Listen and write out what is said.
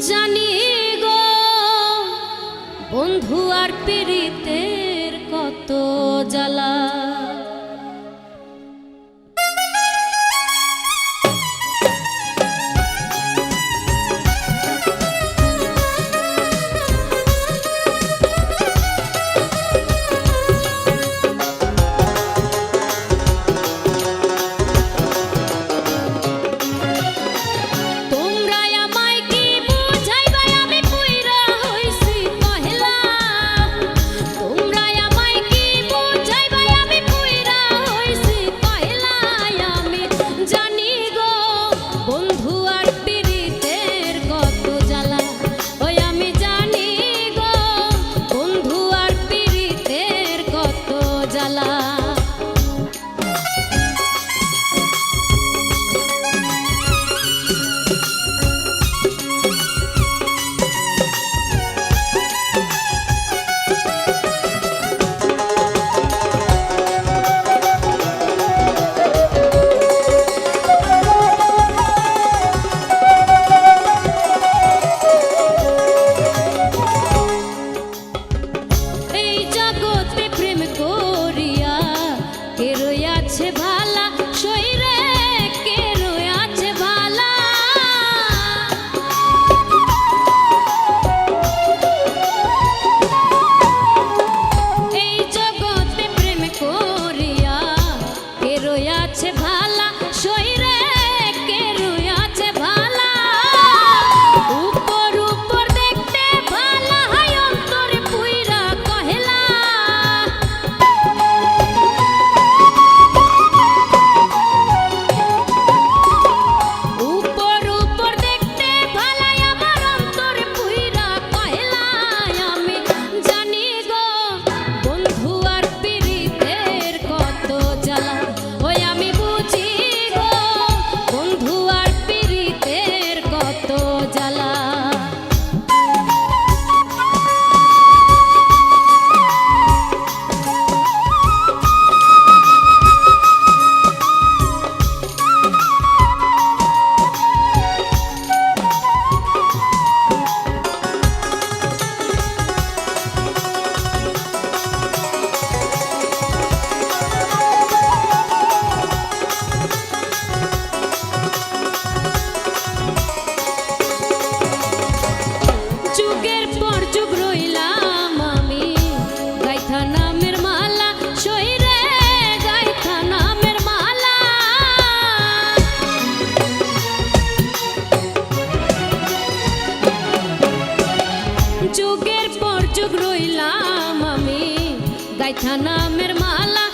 জানি গো বন্ধু আর পেরিতে Se vai. যুগের পর যুগ রইলাম আমি। গাইথা নামের মালা